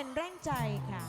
เป็นแรงใจค่ะ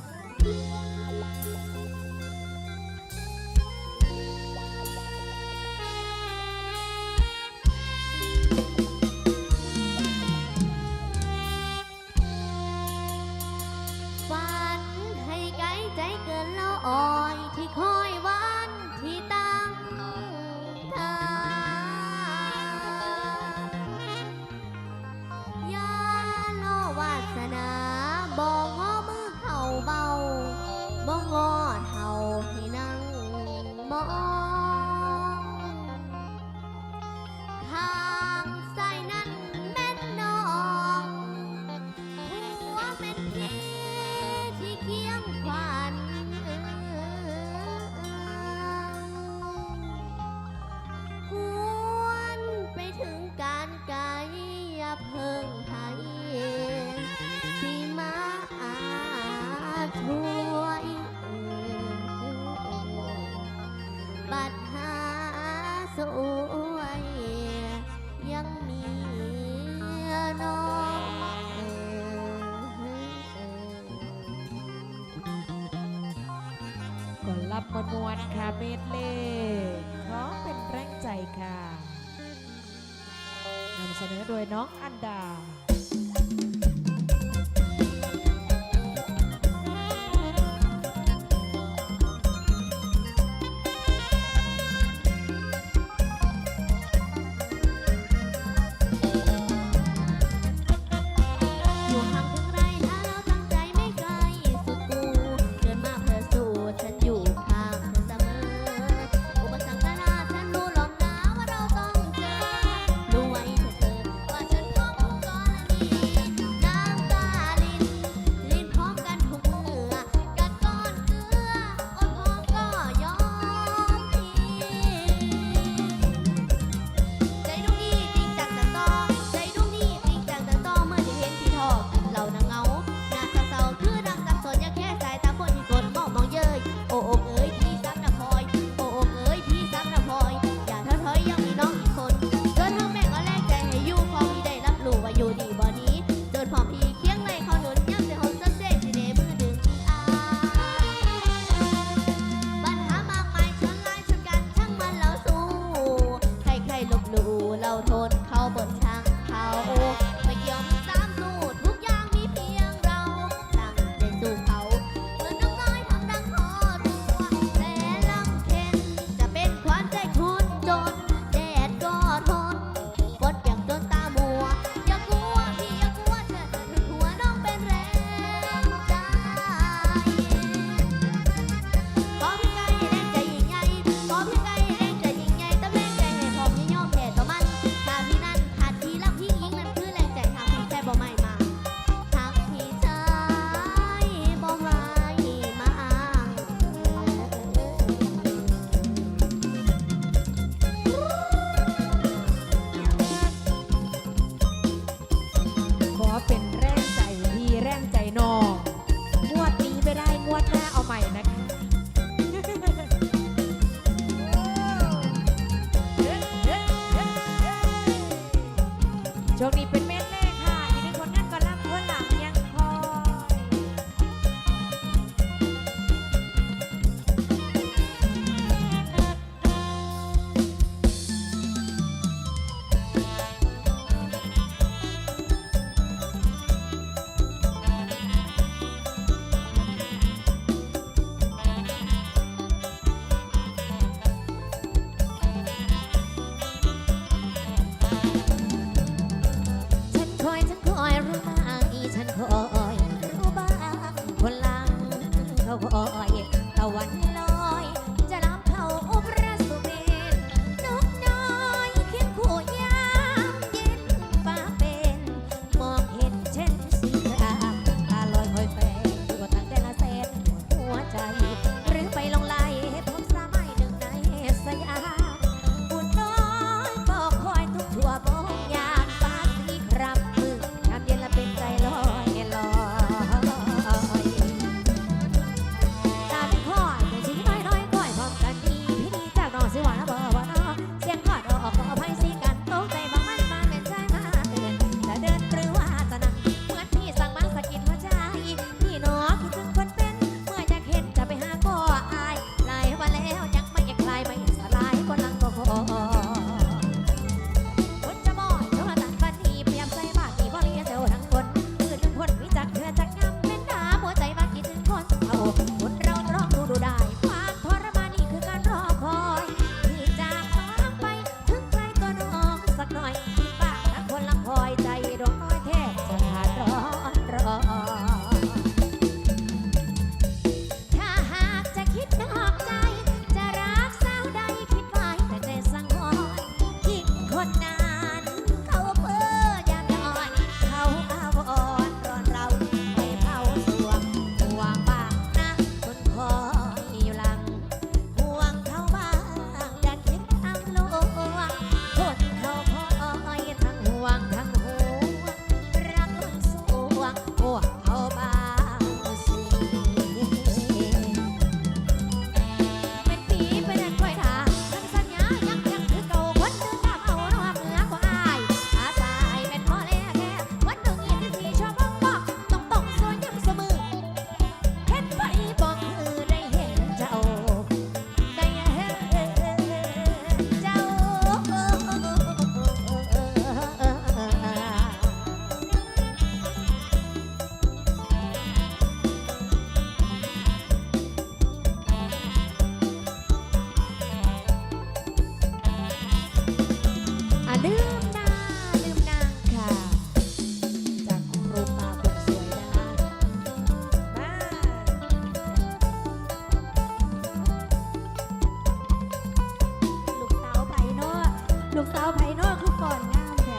รับมวลมวลค่ะเมดเล่ขอเป็นแรงใจค่ะนำเสนอโดยน้องอันดา i'm going to go. 嗯 นอกคืกคอนงามแท้